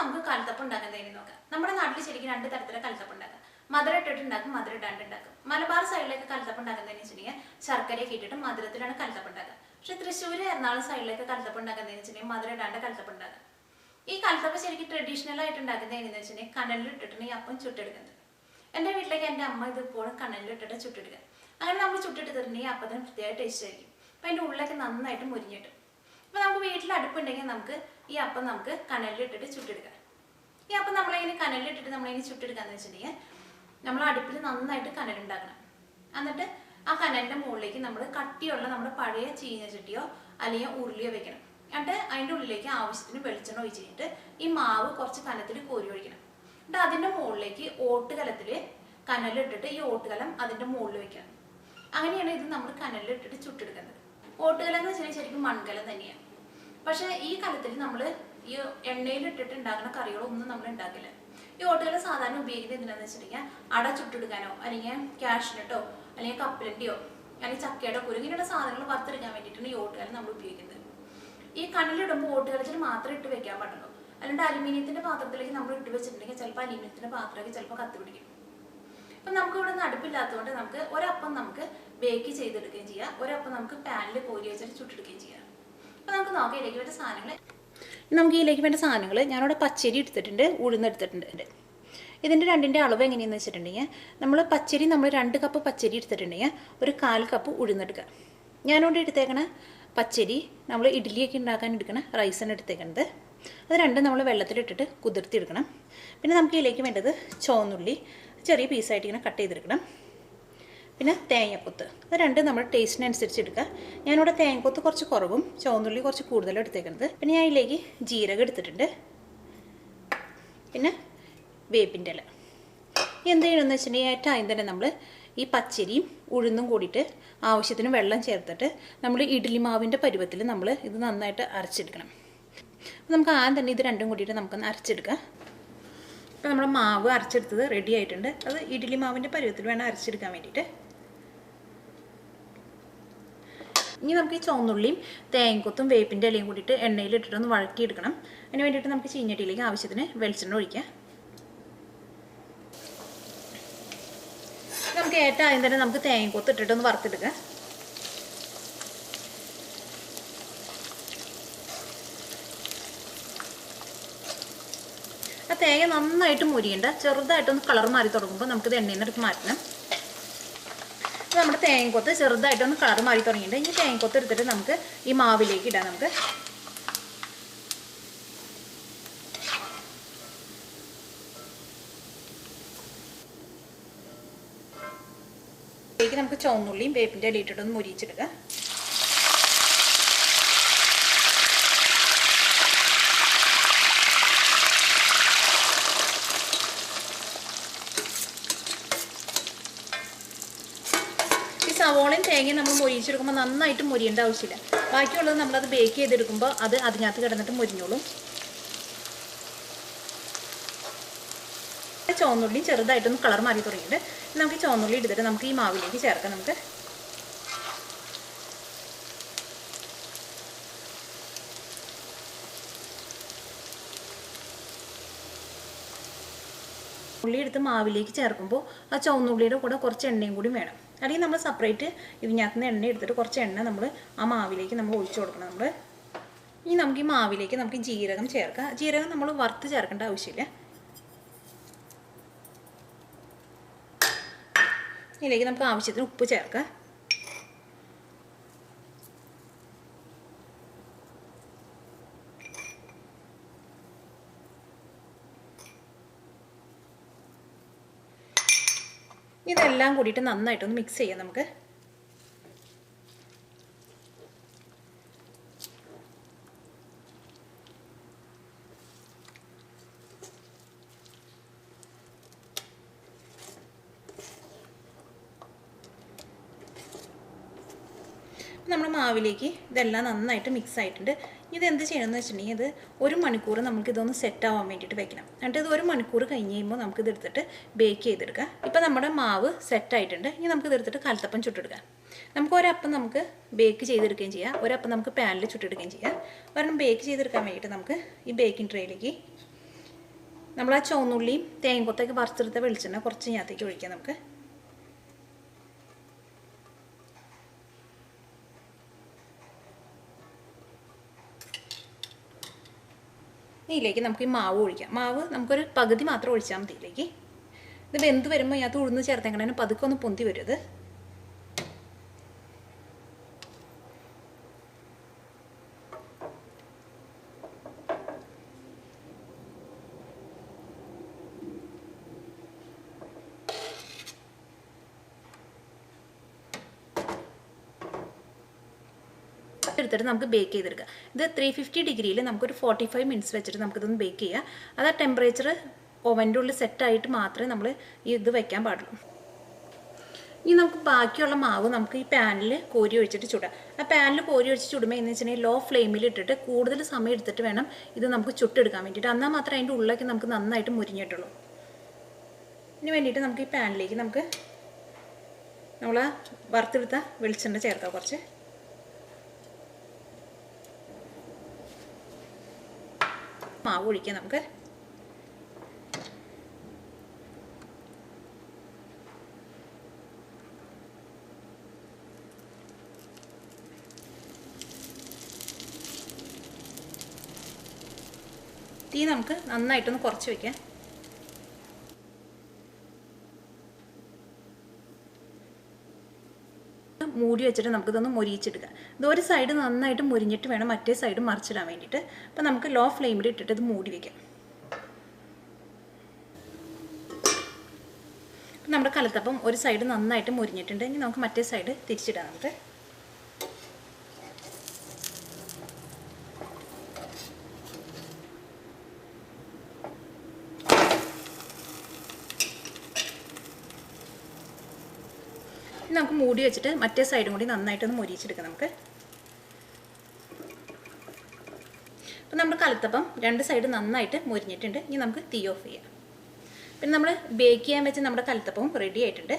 നമുക്ക് കലത്തപ്പം ഉണ്ടാക്കുന്നതിന് നോക്കാം. നമ്മുടെ നാട്ടിൽ ശരിക്കും രണ്ട് തരത്തിലെ കലത്തപ്പം ഉണ്ടാക്കാം. മധുര ഇട്ടിട്ട് ഉണ്ടാക്കും മധുര ഇടാണ്ട് ഉണ്ടാക്കും മലബാർ സൈഡിലേക്ക് കലത്തപ്പം ഉണ്ടാക്കുന്നതെന്ന് വെച്ചിട്ടുണ്ടെങ്കിൽ ശർക്കരയൊക്കെ ഇട്ടിട്ട് മധുരത്തിലാണ് കലത്തപ്പം ഉണ്ടാക്കുക. പക്ഷെ തൃശ്ശൂർ എറണാകുളം സൈഡിലേക്ക് കലത്തപ്പം ഉണ്ടാക്കുന്നതെന്ന് വെച്ചിട്ടുണ്ടെങ്കിൽ മധുര ഇടാണ്ട് കലത്തപ്പം ഉണ്ടാക്കുക ഈ കലത്തപ്പം ശരിക്കും ട്രഡീഷണൽ ആയിട്ട് ഉണ്ടാക്കുന്നത് എങ്ങനെയെന്ന് വെച്ചിട്ടുണ്ടെങ്കിൽ കണലിൽ ഇട്ടിട്ടാണ് ഈ അപ്പം ചുട്ടെടുക്കുന്നത്. എന്റെ വീട്ടിലേക്ക് എന്റെ അമ്മ ഇത് ഇപ്പോഴും കനലിൽ ഇട്ടിട്ട് ചുട്ടെടുക്കുക. അങ്ങനെ നമ്മൾ ചുട്ടെടുത്തിട്ടുണ്ടെങ്കിൽ അപ്പത്തിന് പ്രത്യേക ടേസ്റ്റ് ആയിരിക്കും. അപ്പം അതിന്റെ ഉള്ളിലൊക്കെ നന്നായിട്ട് മുരിഞ്ഞിട്ടും. അപ്പോൾ നമുക്ക് വീട്ടിൽ അടുപ്പുണ്ടെങ്കിൽ നമുക്ക് ഈ അപ്പം നമുക്ക് കനലിലിട്ടിട്ട് ചുട്ടെടുക്കാം. ഈ അപ്പം നമ്മളിങ്ങനെ കനലിലിട്ടിട്ട് നമ്മളിങ്ങനെ ചുട്ടെടുക്കാന്ന് വെച്ചിട്ടുണ്ടെങ്കിൽ നമ്മൾ അടുപ്പിൽ നന്നായിട്ട് കനലുണ്ടാക്കണം. എന്നിട്ട് ആ കനലിന്റെ മുകളിലേക്ക് നമ്മൾ കട്ടിയുള്ള നമ്മുടെ പഴയ ചീഞ്ഞ ചീനച്ചട്ടിയോ അല്ലെങ്കിൽ ഉരുളിയോ വെക്കണം. എന്നിട്ട് അതിന്റെ ഉള്ളിലേക്ക് ആവശ്യത്തിന് വെളിച്ചെണ്ണ ഒഴിച്ച് കഴിഞ്ഞിട്ട് ഈ മാവ് കുറച്ച് കനത്തിൽ കോരി ഒഴിക്കണം. എന്നിട്ട് അതിന്റെ മുകളിലേക്ക് ഓട്ടുകലത്തിൽ കനലിട്ടിട്ട് ഈ ഓട്ടുകലം അതിന്റെ മുകളിൽ വെക്കണം. അങ്ങനെയാണ് ഇത് നമ്മൾ കനലിലിട്ടിട്ട് ചുട്ടെടുക്കുന്നത്. ഓട്ടുകലം എന്ന് വെച്ചാൽ ശരിക്കും മൺകലം തന്നെയാണ്. പക്ഷേ ഈ കാലത്തിൽ നമ്മൾ ഈ എണ്ണയിൽ ഇട്ടിട്ട് ഉണ്ടാക്കുന്ന കറികളൊന്നും നമ്മൾ ഉണ്ടാക്കില്ല. ഈ ഓട്ടുകൾ സാധാരണ ഉപയോഗിക്കുന്നത് എന്തിനാന്ന് വെച്ചിട്ടുണ്ടെങ്കിൽ അട ചുട്ടെടുക്കാനോ അല്ലെങ്കിൽ ക്യാഷിനിട്ടോ അല്ലെങ്കിൽ കപ്പലിന്റെയോ അല്ലെങ്കിൽ ചക്കയുടെ കുരു ഇങ്ങനെയുള്ള സാധനങ്ങൾ വറുത്തെടുക്കാൻ വേണ്ടിയിട്ടാണ് ഈ ഓട്ടുകൾ നമ്മൾ ഉപയോഗിക്കുന്നത്. ഈ കണ്ണിലിടുമ്പോൾ ഓട്ടുകളിച്ചിൽ മാത്രം ഇട്ട് വെക്കാൻ പാടുള്ളൂ. അല്ലാണ്ട് അലുമിനിയത്തിന്റെ പാത്രത്തിലേക്ക് നമ്മൾ ഇട്ട് വെച്ചിട്ടുണ്ടെങ്കിൽ ചിലപ്പോൾ അലുമിനിയത്തിന്റെ പാത്രമൊക്കെ ചിലപ്പോൾ കത്തി പിടിക്കും അപ്പം നമുക്ക് ഇവിടെ നിന്ന് അടുപ്പില്ലാത്തതുകൊണ്ട് നമുക്ക് ഒരപ്പം നമുക്ക് ബേക്ക് ചെയ്തെടുക്കുകയും ചെയ്യാം. ഒരപ്പം നമുക്ക് പാനിൽ കോരി വെച്ചിട്ട് ചുട്ടെടുക്കുകയും ചെയ്യാം. അപ്പം നമുക്ക് നോക്കാം ഇതിലേക്ക് വേണ്ട സാധനങ്ങൾ നമുക്ക് ഇതിലേക്ക് വേണ്ട സാധനങ്ങൾ ഞാനിവിടെ പച്ചരി എടുത്തിട്ടുണ്ട് ഉഴുന്നെടുത്തിട്ടുണ്ട് ഇതിന്റെ രണ്ടിന്റെ അളവ് എങ്ങനെയെന്ന് വെച്ചിട്ടുണ്ടെങ്കിൽ നമ്മൾ പച്ചരി നമ്മൾ രണ്ട് കപ്പ് പച്ചരി എടുത്തിട്ടുണ്ടെങ്കിൽ ഒരു കാൽ കപ്പ് ഉഴുന്നെടുക്കുക ഞാനിവിടെ എടുത്തേക്കണ പച്ചരി നമ്മൾ ഇഡ്ഡലിയൊക്കെ ഉണ്ടാക്കാൻ എടുക്കണ റൈസാണ് എടുത്തേക്കണത്. അത് രണ്ടും നമ്മൾ വെള്ളത്തിലിട്ടിട്ട് കുതിർത്തിയെടുക്കണം. പിന്നെ നമുക്ക് ഇതിലേക്ക് വേണ്ടത് ചുവന്നുള്ളി ചെറിയ പീസായിട്ട് ഇങ്ങനെ കട്ട് ചെയ്തെടുക്കണം. പിന്നെ തേങ്ങക്കൊത്ത്. അത് രണ്ടും നമ്മൾ ടേസ്റ്റിനനുസരിച്ച് എടുക്കുക. ഞാനിവിടെ തേങ്ങക്കൊത്ത് കുറച്ച് കുറവും ചുവന്നുള്ളി കുറച്ച് കൂടുതലും എടുത്തേക്കുന്നത് പിന്നെ ഞാൻ ഇതിലേക്ക് ജീരകം എടുത്തിട്ടുണ്ട്. പിന്നെ വേപ്പിന്റെ ഇല. എന്ത് ചെയ്യണമെന്ന് വെച്ചിട്ടുണ്ടെങ്കിൽ ഏറ്റവും ആദ്യം തന്നെ നമ്മൾ ഈ പച്ചരിയും ഉഴുന്നും കൂടിയിട്ട് ആവശ്യത്തിന് വെള്ളം ചേർത്തിട്ട് നമ്മൾ ഇഡ്ഡലി മാവിന്റെ പരുവത്തിൽ നമ്മൾ ഇത് നന്നായിട്ട് അരച്ചെടുക്കണം. നമുക്ക് ആദ്യം തന്നെ ഇത് രണ്ടും കൂടിയിട്ട് നമുക്കൊന്ന് അരച്ചെടുക്കാം. അപ്പോൾ നമ്മുടെ മാവ് അരച്ചെടുത്തത് റെഡി ആയിട്ടുണ്ട്. അത് ഇഡ്ഡലി മാവിന്റെ പരുവത്തിൽ വേണം അരച്ചെടുക്കാൻ വേണ്ടിയിട്ട്. ഇനി നമുക്ക് ഈ ചുവന്നുള്ളിയും തേങ്ങക്കൊത്തും വേപ്പിന്റെ ഇലയും കൂടിയിട്ട് എണ്ണയിൽ ഇട്ടിട്ട് ഒന്ന് വഴക്കിയെടുക്കണം അതിന് വേണ്ടിയിട്ട് നമുക്ക് ചീഞ്ഞട്ടിയിലേക്ക് ആവശ്യത്തിന് വെളിച്ചെണ്ണ ഒഴിക്കാം. നമുക്ക് ഏറ്റവും ആദ്യം തന്നെ നമുക്ക് തേങ്ങക്കൊത്ത് ഇട്ടിട്ട് ഒന്ന് വറുത്തെടുക്കാം. ആ തേങ്ങ നന്നായിട്ട് മുരിയണ്ട. ചെറുതായിട്ടൊന്ന് കളർ മാറി തുടങ്ങുമ്പോൾ നമുക്കിത് എണ്ണയിൽ നിന്ന് മാറ്റണം. അപ്പോൾ നമ്മുടെ തേങ്ങക്കൊത്ത് ചെറുതായിട്ടൊന്ന് കളർ മാറി തുടങ്ങിയിട്ടുണ്ട്. ഇനി തേങ്ങക്കൊത്ത് എടുത്തിട്ട് നമുക്ക് ഈ മാവിലേക്ക് ഇടാം നമുക്ക്. ഇതിലേക്ക് നമുക്ക് ചുവന്നുള്ളിയും വേപ്പിന്റെ ഇല ഇട്ടിട്ടൊന്ന് സവോളയും തേങ്ങയും നമ്മൾ മൊരിയിച്ചെടുക്കുമ്പോൾ നന്നായിട്ട് മൊരിയേണ്ട ആവശ്യമില്ല. ബാക്കിയുള്ളത് നമ്മളത് ബേക്ക് ചെയ്തെടുക്കുമ്പോൾ അത് അതിനകത്ത് കിടന്നിട്ട് മൊരിഞ്ഞോളും. ചുവന്നുള്ളിയും ചെറുതായിട്ടൊന്ന് കളർ മാറി തുടങ്ങിയിട്ട് നമുക്ക് ഈ ചുവന്നുള്ളി എടുത്തിട്ട് നമുക്ക് ഈ മാവിലേക്ക് ചേർക്കാം നമുക്ക്. ഉള്ളി എടുത്ത് മാവിലേക്ക് ചേർക്കുമ്പോൾ ആ ചുവന്നുള്ളിയുടെ കൂടെ കുറച്ച് എണ്ണയും കൂടി വേണം. അല്ലെങ്കിൽ നമ്മൾ സെപ്പറേറ്റ് ഇതിനകത്ത് നിന്ന് എണ്ണ എടുത്തിട്ട് കുറച്ച് എണ്ണ നമ്മൾ ആ മാവിലേക്ക് നമ്മൾ ഒഴിച്ചു കൊടുക്കണം. നമ്മൾ ഇനി നമുക്ക് ഈ മാവിലേക്ക് നമുക്ക് ജീരകം ചേർക്കാം. ജീരകം നമ്മൾ വറുത്ത് ചേർക്കേണ്ട ആവശ്യമില്ല. ഇതിലേക്ക് നമുക്ക് ആവശ്യത്തിന് ഉപ്പ് ചേർക്കാം. ഇതെല്ലാം കൂടിയിട്ട് നന്നായിട്ടൊന്ന് മിക്സ് ചെയ്യാം നമുക്ക്. നമ്മുടെ മാവിലേക്ക് ഇതെല്ലാം നന്നായിട്ട് മിക്സ് ആയിട്ടുണ്ട്. ഇത് എന്ത് ചെയ്യണമെന്ന് വെച്ചിട്ടുണ്ടെങ്കിൽ ഇത് ഒരു മണിക്കൂർ നമുക്ക് ഇതൊന്ന് സെറ്റ് ആവാൻ വേണ്ടിയിട്ട് വെക്കണം. എന്നിട്ട് ഇത് ഒരു മണിക്കൂർ കഴിഞ്ഞ് കഴിയുമ്പോൾ നമുക്ക് ഇത് എടുത്തിട്ട് ബേക്ക് ചെയ്തെടുക്കാം ഇപ്പം നമ്മുടെ മാവ് സെറ്റ് ആയിട്ടുണ്ട്. ഇനി നമുക്ക് ഇത് എടുത്തിട്ട് കലത്തപ്പം ചുട്ടെടുക്കാം. നമുക്ക് ഒരപ്പം നമുക്ക് ബേക്ക് ചെയ്തെടുക്കുകയും ചെയ്യാം. ഒരപ്പം നമുക്ക് പാനിൽ ചുട്ടെടുക്കുകയും ചെയ്യാം. ഒരെണ്ണം ബേക്ക് ചെയ്തെടുക്കാൻ വേണ്ടിയിട്ട് നമുക്ക് ഈ ബേക്കിംഗ് ട്രേയിലേക്ക് നമ്മൾ ആ ചുവന്നുള്ളിയും തേങ്ങക്കൊത്തൊക്കെ വറുത്തെടുത്ത വെളിച്ചെണ്ണ കുറച്ച് ഇതിനകത്തേക്ക് ഒഴിക്കാം നമുക്ക്. ഇതിലേക്ക് നമുക്ക് ഈ മാവ് ഒഴിക്കാം. മാവ് നമുക്കൊരു പകുതി മാത്രം ഒഴിച്ചാൽ മതി ഇതിലേക്ക്. ഇത് വെന്ത് വരുമ്പോൾ ഇതിനകത്ത് ഉഴുന്ന് ചേർത്തേക്കണേന് പതുക്കെ ഒന്ന് പൊന്തി വരും എടുത്തിട്ട് നമുക്ക് ബേക്ക് ചെയ്തെടുക്കാം. ഇത് ത്രീ ഫിഫ്റ്റി ഡിഗ്രിയിൽ നമുക്കൊരു ഫോർട്ടി ഫൈവ് മിനിറ്റ്സ് വെച്ചിട്ട് നമുക്കിതൊന്ന് ബേക്ക് ചെയ്യാം. അത് ആ ടെമ്പറേച്ചർ ഓവന്റെ ഉള്ളിൽ സെറ്റായിട്ട് മാത്രമേ നമ്മൾ ഈ ഇത് വയ്ക്കാൻ പാടുള്ളൂ. ഇനി നമുക്ക് ബാക്കിയുള്ള മാവ് നമുക്ക് ഈ പാനിൽ കോരി ഒഴിച്ചിട്ട് ചുടാം. ആ പാനിൽ കോരി ഒഴിച്ച് ചുടുമ്പോൾ എന്ന് വെച്ചിട്ടുണ്ടെങ്കിൽ ലോ ഫ്ലെയിമിൽ ഇട്ടിട്ട് കൂടുതൽ സമയം എടുത്തിട്ട് വേണം ഇത് നമുക്ക് ചുട്ടെടുക്കാൻ വേണ്ടിയിട്ട്. എന്നാൽ മാത്രമേ അതിന്റെ ഉള്ളിലേക്ക് നമുക്ക് നന്നായിട്ട് മുരിഞ്ഞിട്ടുള്ളൂ. ഇതിന് വേണ്ടിയിട്ട് നമുക്ക് ഈ പാനിലേക്ക് നമുക്ക് നമ്മൾ വറുത്തെടുത്ത വെളിച്ചെണ്ണ ചേർക്കാം കുറച്ച്. മാവ് ഒഴിക്കാം നമുക്ക്. തീ നമുക്ക് നന്നായിട്ടൊന്ന് കുറച്ച് വെക്കാം. മൂടി വെച്ചിട്ട് നമുക്കിതൊന്ന് മൊരിയിച്ചെടുക്കാം. ഇത് ഒരു സൈഡ് നന്നായിട്ട് മുരിഞ്ഞിട്ട് വേണം മറ്റേ സൈഡ് മറിച്ചിടാൻ വേണ്ടിയിട്ട്. അപ്പോൾ നമുക്ക് ലോ ഫ്ലെയിമിൽ ഇട്ടിട്ട് ഇത് മൂടി വയ്ക്കാം നമ്മുടെ കലത്തപ്പം ഒരു സൈഡ് നന്നായിട്ട് മുരിഞ്ഞിട്ടുണ്ട്. ഇനി നമുക്ക് മറ്റേ സൈഡ് തിരിച്ചിടാം നമുക്ക്. നമുക്ക് മൂടി വെച്ചിട്ട് മറ്റേ സൈഡും കൂടി നന്നായിട്ടൊന്ന് മുരിച്ചെടുക്കാം നമുക്ക്. അപ്പം നമ്മുടെ കലത്തപ്പം രണ്ട് സൈഡ് നന്നായിട്ട് മുരിഞ്ഞിട്ടുണ്ട്. ഇനി നമുക്ക് തീ ഓഫ് ചെയ്യാം. പിന്നെ നമ്മൾ ബേക്ക് ചെയ്യാൻ വെച്ച് നമ്മുടെ കലത്തപ്പവും റെഡി ആയിട്ടുണ്ട്.